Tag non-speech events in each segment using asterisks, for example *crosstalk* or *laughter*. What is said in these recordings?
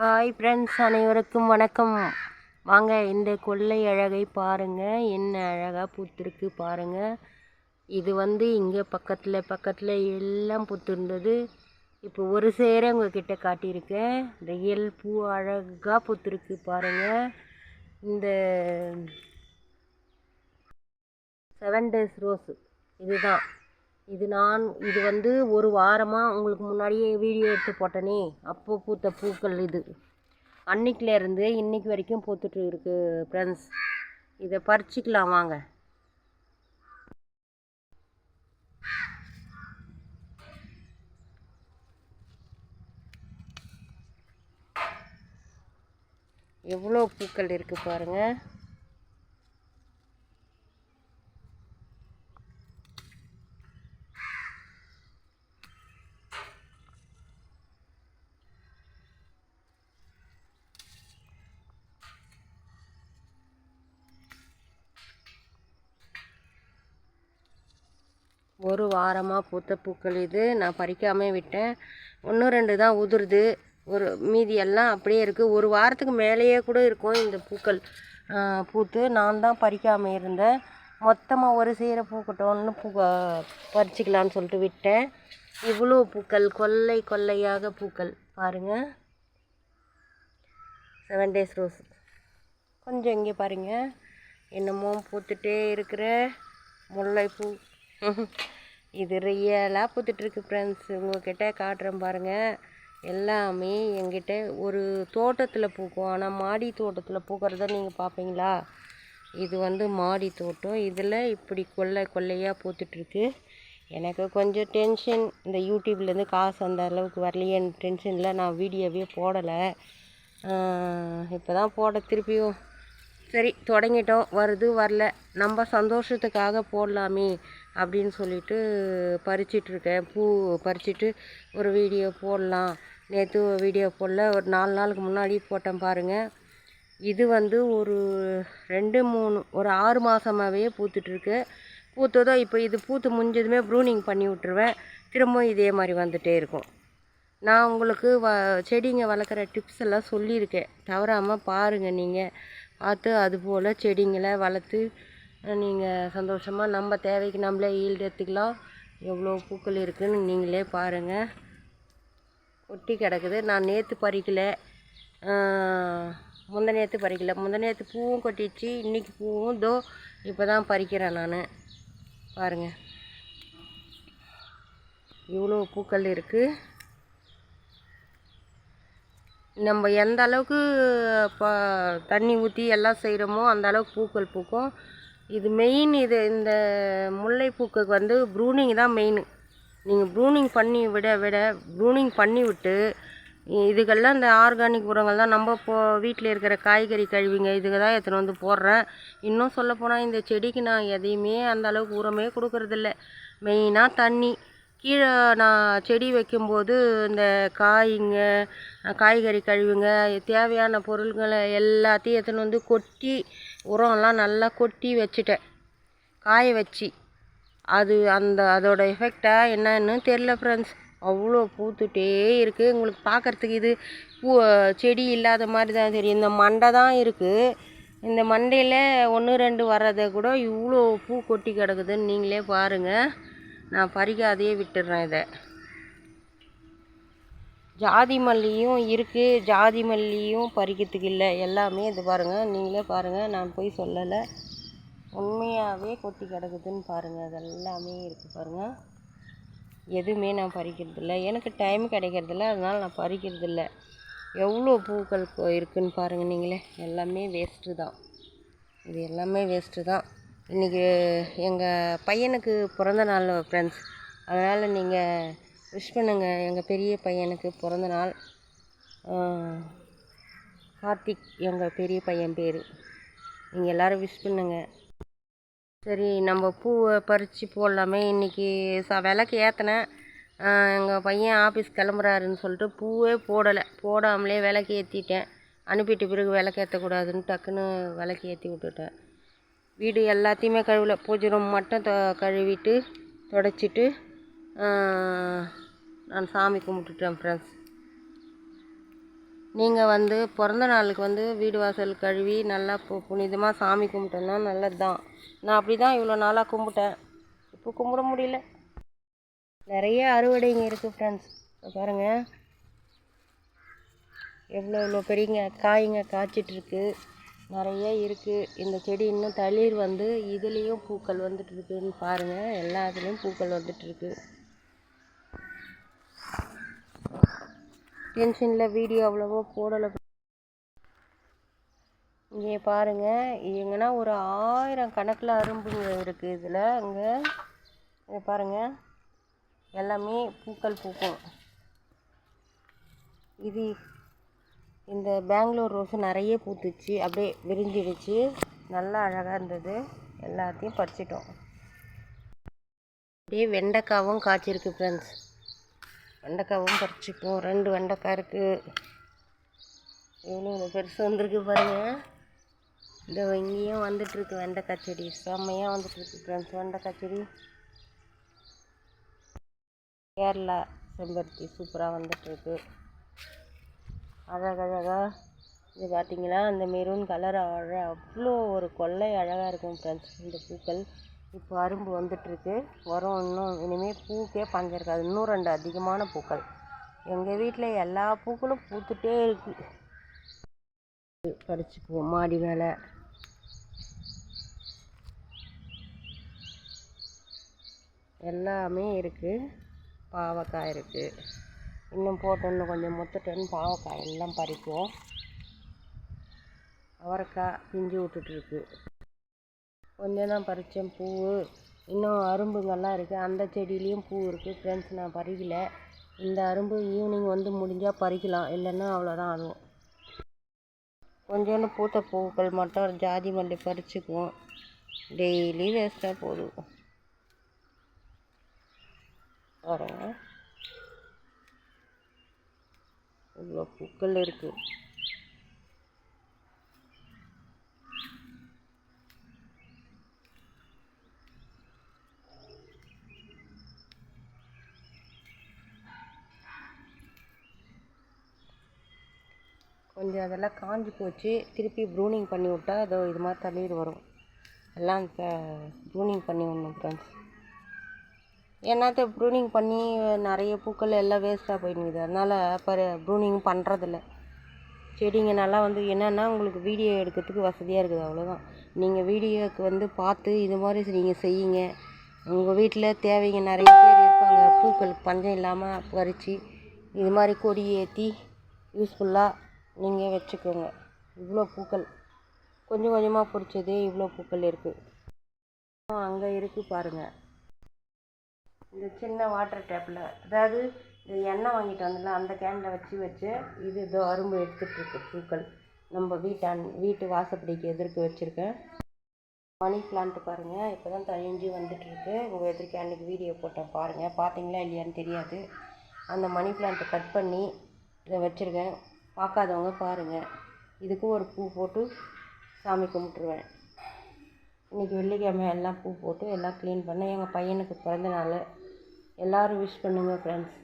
Hi friends அனைவருக்கும் வணக்கம். வாங்க இந்த கொள்ளை அழகை பாருங்கள் என்ன அழகாக பூத்திருக்கு பாருங்கள் இது வந்து இங்கே பக்கத்தில் பக்கத்தில் எல்லாம் பூத்திருந்தது. இப்போ ஒரு சேர உங்ககிட்ட காட்டியிருக்கேன். ரியல் பூ அழகாக பூத்திருக்கு பாருங்கள் இந்த செவன் டேஸ் ரோஸ் இதுதான். இது நான் இது வந்து ஒரு வாரமாக உங்களுக்கு முன்னாடியே வீடியோ எடுத்து போட்டனே. அப்போ பூத்த பூக்கள் இது. அன்னைக்குலேருந்து இன்றைக்கி இன்னைக்கு வரைக்கும் பூத்துட்டு இருக்கு ஃப்ரெண்ட்ஸ் இதை பறிச்சிக்கலாம் வாங்க. எவ்வளோ பூக்கள் இருக்குது பாருங்கள் ஒரு வாரமாக பூத்த பூக்கள் இது. நான் பறிக்காமல் விட்டேன். ஒன்று ரெண்டு தான் உதிருது. ஒரு மீதி எல்லாம் அப்படியே இருக்குது ஒரு வாரத்துக்கு மேலேயே கூட இருக்கும் இந்த பூக்கள் பூத்து. நான் தான் பறிக்காமல் இருந்தேன். மொத்தமாக ஒரு சீரை பூக்கட்டோன்னு பூ பறிச்சிக்கலான்னு சொல்லிட்டு விட்டேன். இவ்வளோ பூக்கள் கொல்லை கொல்லையாக பூக்கள். பாருங்கள் செவன் டேஸ் ரோஸ் கொஞ்சம் இங்கே பாருங்கள் என்னமோ பூத்துட்டே இருக்கிற முல்லைப்பூ. *laughs* இது ரியலாக பூத்துட்ருக்கு ஃப்ரெண்ட்ஸ் உங்கள்கிட்ட காட்டுறேன் பாருங்கள் எல்லாமே எங்கிட்ட ஒரு தோட்டத்தில் பூக்கும். ஆனால் மாடி தோட்டத்தில் பூக்கிறத நீங்கள் பார்ப்பீங்களா இது வந்து மாடி தோட்டம். இதில் இப்படி கொள்ளை கொள்ளையாக பூத்துட்ருக்கு எனக்கு கொஞ்சம் டென்ஷன் இந்த யூடியூப்லேருந்து காசு அந்த அளவுக்கு வரலையேன்னு டென்ஷனில் நான் வீடியோவே போடலை. இப்போ தான் போட திருப்பியும். சரி தொடங்கிட்டோம். வருது வரல. நம்ம சந்தோஷத்துக்காக போடலாமே. அப்படின்னு சொல்லிட்டு பறிச்சிட்ருக்கேன். பூ பறிச்சிட்டு ஒரு வீடியோ போடலாம். நேற்று வீடியோ போடல. ஒரு நாலு நாளுக்கு முன்னாடி போட்டேன் பாருங்கள் இது வந்து ஒரு ரெண்டு மூணு ஒரு ஆறு மாதமாகவே பூத்துட்ருக்கு. பூத்ததோ இப்போ இது பூத்து முடிஞ்சதுமே ப்ரூனிங் பண்ணி விட்ருவேன் திரும்பவும் இதே மாதிரி வந்துகிட்டே இருக்கும். நான் உங்களுக்கு வ செடிங்க வளர்க்குற டிப்ஸ் எல்லாம் சொல்லியிருக்கேன். தவறாமல் பாருங்கள் நீங்கள் பார்த்து அதுபோல் செடிங்களை வளர்த்து நீங்கள் சந்தோஷமாக நம்ம தேவைக்கு நம்மளே ஈல்டு எடுத்துக்கலாம். எவ்வளோ பூக்கள் இருக்குதுன்னு நீங்களே பாருங்கள் ஒட்டி கிடக்குது. நான் நேற்று பறிக்கலை. முந்த நேற்று பறிக்கல. முந்த நேற்று பூவும் கொட்டிடுச்சு. இன்றைக்கி பூவும் தோ இப்போ தான் பறிக்கிறேன் நான். பாருங்கள் இவ்வளோ பூக்கள் இருக்குது நம்ம எந்த அளவுக்கு ப தண்ணி ஊற்றி எல்லாம் செய்கிறோமோ அந்த அளவுக்கு பூக்கள் பூக்கும். இது மெயின் இது இந்த முல்லைப்பூக்கு வந்து ப்ரூனிங் தான் மெயின் நீங்கள் ப்ரூனிங் பண்ணி விட விட ப்ரூனிங் பண்ணி விட்டு இதுக்கெல்லாம் இந்த ஆர்கானிக் உரங்கள் தான் நம்ம இப்போ வீட்டில் இருக்கிற காய்கறி கழிவுங்க இதுக்கு தான் எடுத்துன்னு வந்து போடுறேன். இன்னும் சொல்லப்போனால் இந்த செடிக்கு நான் எதையுமே அந்த அளவுக்கு உரமே கொடுக்கறதில்ல மெயினாக தண்ணி. கீழே நான் செடி வைக்கும்போது இந்த காய்ங்க காய்கறி கழிவுங்க தேவையான பொருள்களை எல்லாத்தையும் எடுத்துன்னு வந்து கொட்டி உரம்லாம் நல்லா கொட்டி வச்சுட்டேன். காய வச்சு. அது அந்த அதோட எஃபெக்டாக என்னன்னு தெரில ஃப்ரெண்ட்ஸ் அவ்வளோ பூத்துட்டே இருக்குது உங்களுக்கு பார்க்குறதுக்கு இது பூ செடி இல்லாத மாதிரி தான் தெரியும். இந்த மண்டை தான் இருக்குது இந்த மண்டையில் ஒன்று ரெண்டு வர்றதை கூட இவ்வளோ பூ கொட்டி கிடக்குதுன்னு நீங்களே பாருங்கள் நான் பறிக்காதையே விட்டுடுறேன் இதை. ஜாதி மல்லியும் இருக்குது ஜாதி மல்லியும் பறிக்கிறதுக்கு இல்லை. எல்லாமே இது பாருங்கள் நீங்களே பாருங்கள் நான் போய் சொல்லலை. உண்மையாகவே கொட்டி கிடக்குதுன்னு பாருங்கள் அது எல்லாமே இருக்குது பாருங்கள் எதுவுமே நான் பறிக்கிறதில்ல எனக்கு டைம் கிடைக்கிறதில்ல அதனால் நான் பறிக்கிறதில்ல எவ்வளோ பூக்கள் இருக்குதுன்னு பாருங்கள் நீங்களே. எல்லாமே வேஸ்ட்டு தான். இது எல்லாமே வேஸ்ட்டு தான். இன்றைக்கி எங்கள் பையனுக்கு பிறந்த நாள் ஃப்ரெண்ட்ஸ் அதனால் நீங்கள் விஷ் பண்ணுங்கள் எங்கள் பெரிய பையனுக்கு பிறந்த நாள். கார்த்திக் எங்கள் பெரிய பையன் பேர். நீங்கள் எல்லோரும் விஷ் பண்ணுங்க. சரி நம்ம பூவை பறித்து போடலாமே. இன்றைக்கி ச விளக்கு ஏற்றினேன் எங்கள் பையன் ஆஃபீஸ் கிளம்புறாருன்னு சொல்லிட்டு பூவே போடலை. போடாமலே விளக்கு ஏற்றிட்டேன் அனுப்பிட்ட பிறகு விளக்கு ஏற்றக்கூடாதுன்னு டக்குன்னு விளக்கு ஏற்றி விட்டுட்டேன். வீடு எல்லாத்தையுமே கழுவலை. பூஜை ரூம் மட்டும் த கழுவிட்டு தொடச்சிட்டு நான் சாமி கும்பிட்டுட்டேன் ஃப்ரெண்ட்ஸ் நீங்கள் வந்து பிறந்த நாளுக்கு வந்து வீடு வாசல் கழுவி நல்லா பு புனிதமாக சாமி கும்பிட்டோன்னா நல்லது தான் நான் அப்படி தான் இவ்வளோ நாளாக கும்பிட்டேன். இப்போ கும்பிட முடியல. நிறைய அறுவடைங்க இருக்குது ஃப்ரெண்ட்ஸ் பாருங்கள் எவ்வளோ எவ்வளோ பெரியங்க காய்ங்க காய்ச்சிட்ருக்கு நிறைய இருக்குது இந்த செடி இன்னும் தளிர் வந்து இதுலேயும் பூக்கள் வந்துட்டுருக்குன்னு பாருங்கள் எல்லா இதுலேயும் பூக்கள் வந்துட்டுருக்கு டென்ஷனில் வீடியோ அவ்வளோவா போடலை. இங்கே பாருங்கள் எங்கன்னா ஒரு ஆயிரம் கணக்கில் அரும்புங்க இருக்குது இதில். அங்கே இங்கே பாருங்கள் எல்லாமே பூக்கள் பூக்கும். இது இந்த பெங்களூர் ரோஸு நிறைய பூத்துச்சு. அப்படியே விரிஞ்சிடுச்சு. நல்லா அழகாக இருந்தது. எல்லாத்தையும் பறிச்சிட்டோம். அப்படியே வெண்டைக்காவும் காய்ச்சிருக்கு ஃப்ரெண்ட்ஸ் வெண்டைக்காவும் பறிச்சுக்குவோம் ரெண்டு வெண்டைக்காய் இருக்குது இவ்வளோ பெருசு வந்திருக்கு பாருங்கள் இந்த இங்கேயும் வந்துட்டுருக்கு வெண்டைக்காய் செடி. செம்மையாக வந்துட்டுருக்கு ஃப்ரெண்ட்ஸ் வெண்டைக்காய் செடி. கேரளா செம்பருத்தி சூப்பராக வந்துட்டுருக்கு. அழகழகாக இது பார்த்திங்கன்னா அந்த மெரூன் கலர் அழ அவ்வளோ ஒரு கொள்ளை அழகாக இருக்கும் ஃப்ரெண்ட்ஸ் இந்த பூக்கள். இப்போ அரும்பு வந்துட்டுருக்கு. வரும் இன்னும் இனிமேல் பூக்கே பஞ்சம் இருக்காது. இன்னும் ரெண்டு அதிகமான பூக்கள். எங்கள் வீட்டில் எல்லா பூக்களும் பூத்துட்டே இருக்குது பறிச்சுக்குவோம் மாடி மேலே. எல்லாமே இருக்குது பாவக்காய் இருக்குது இன்னும் போட்டு இன்னும் கொஞ்சம் முத்துட்டேன்னு பாவக்காய் எல்லாம் பறிப்போம். அவரைக்காய் பிஞ்சு விட்டுட்ருக்கு கொஞ்சம் தான் பறித்தேன் பூ. இன்னும் அரும்புங்கெல்லாம் இருக்குது அந்த செடியிலையும் பூ இருக்குது ஃப்ரெண்ட்ஸ் நான் பறிக்கல. இந்த அரும்பு ஈவினிங் வந்து முடிஞ்சால் பறிக்கலாம். இல்லைன்னா அவ்வளோதான் அதுவும் கொஞ்சோண்டு பூத்த பூக்கள் மட்டும் ஜாதி மல்லி பறிச்சுக்குவோம். டெய்லி வேஸ்ட்டாக போதும் பாருங்க. இவ்வளோ பூக்கள் இருக்குது கொஞ்சம் அதெல்லாம் காஞ்சி போச்சு. திருப்பி ப்ரூனிங் பண்ணி விட்டா அதோ இது மாதிரி தண்ணீர் வரும். எல்லாம் ப்ரூனிங் பண்ணி விடணும் ஃப்ரெண்ட்ஸ் என்னத்த ப்ரூனிங் பண்ணி நிறைய பூக்கள் எல்லாம் வேஸ்ட்டாக போயிடுது. அதனால் பரு ப்ரூனிங் பண்ணுறதில்ல செடிங்க நல்லா வந்து என்னென்னா உங்களுக்கு வீடியோ எடுக்கிறதுக்கு வசதியாக இருக்குது. அவ்வளோதான் நீங்கள் வீடியோக்கு வந்து பார்த்து இது மாதிரி நீங்கள் செய்யுங்க. உங்கள் வீட்டில் தேவைங்க நிறைய பேர் இருப்பாங்க. பூக்கள் பஞ்சம் இல்லாமல் பறித்து இது மாதிரி கொடி ஏற்றி யூஸ்ஃபுல்லாக நீங்கள் வச்சுக்கோங்க. இவ்வளோ பூக்கள். கொஞ்சம் கொஞ்சமாக பிடிச்சதே இவ்வளோ பூக்கள் இருக்குது அங்கே இருக்குது பாருங்கள் இந்த சின்ன வாட்டர் டேப்பில் அதாவது இந்த எண்ணெய் வாங்கிட்டு வந்தல அந்த கேனில் வச்சு வச்சு இது இதோ அரும்பு எடுத்துகிட்ருக்கு பூக்கள். நம்ம வீட்டான் வீட்டு வாசப்படிக்கு எதிர்க்கு வச்சுருக்கேன். மணி பிளான்ட் பாருங்கள் இப்போ தான் தழிஞ்சு வந்துட்டுருக்கு உங்கள் எதிர்க்கு அன்றைக்கி வீடியோ போட்டேன் பாருங்கள் பார்த்தீங்களா இல்லையான்னு தெரியாது. அந்த மணி பிளான்ட்டை கட் பண்ணி இதை வச்சுருக்கேன். பார்க்காதவங்க பாருங்கள் இதுக்கும் ஒரு பூ போட்டு சாமி கும்பிட்ருவேன் இன்றைக்கி வெள்ளிக்கிழமை எல்லாம் பூ போட்டு எல்லாம் க்ளீன் பண்ணேன் எங்கள் பையனுக்கு பிறந்த நாள். எல்லோரும் விஷ் பண்ணுங்கள் ஃப்ரெண்ட்ஸ்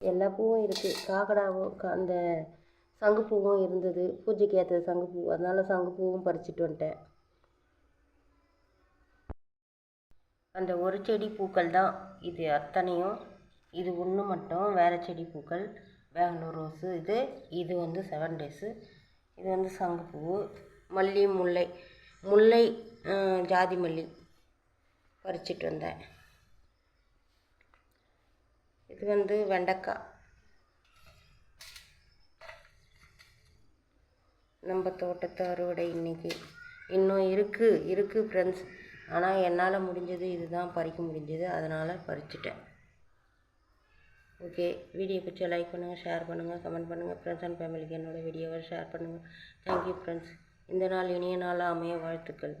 எல்லா பூவும் இருக்குது காக்கடாவும் அந்த சங்குப்பூவும் இருந்தது. பூஜைக்கு ஏற்றது சங்குப்பூ. அதனால் சங்குப்பூவும் பறிச்சிட்டு வந்துட்டேன். அந்த ஒரு செடி பூக்கள் தான். இது அத்தனையும். இது ஒன்று மட்டும். வேறு செடி பூக்கள். பெங்களூர் ரோஸு. இது இது வந்து செவன் டேஸு. இது வந்து சங்குப்பூ. மல்லி முல்லை. முல்லை ஜாதி மல்லி பறிச்சிட்டு வந்தேன். இது வந்து வெண்டைக்காய் நம்ம தோட்டத்து அறுவடை இன்றைக்கி இன்னும் இருக்குது இருக்குது ஃப்ரெண்ட்ஸ் ஆனால் என்னால் முடிஞ்சது இதுதான் பறிக்க முடிஞ்சது. அதனால் பறிச்சிட்டேன். ஓகே வீடியோ பிடிச்ச லைக் பண்ணுங்கள் ஷேர் பண்ணுங்கள் கமெண்ட் பண்ணுங்கள் ஃப்ரெண்ட்ஸ் அண்ட் ஃபேமிலிக்கு என்னோடய வீடியோவை ஷேர் பண்ணுங்கள் தேங்க்யூ ஃப்ரெண்ட்ஸ் இந்த நாள் இனிய நாளாக அமைய வாழ்த்துக்கள்.